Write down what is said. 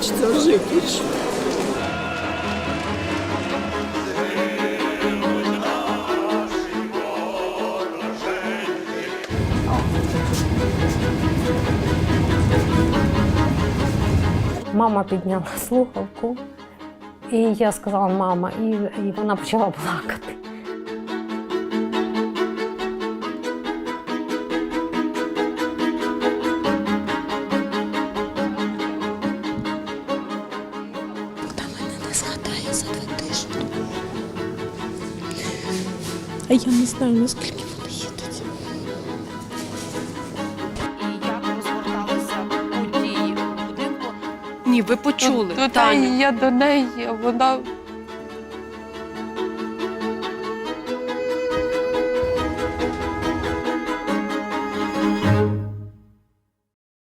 хочеться жити. Мама підняла слухавку, і я сказала мама, і, і вона почала плакати. згадає за два тижні. А я не знаю, наскільки вони їдуть. І як розгорталися події будинку. Ні, ви почули. Та, та, я до неї, вона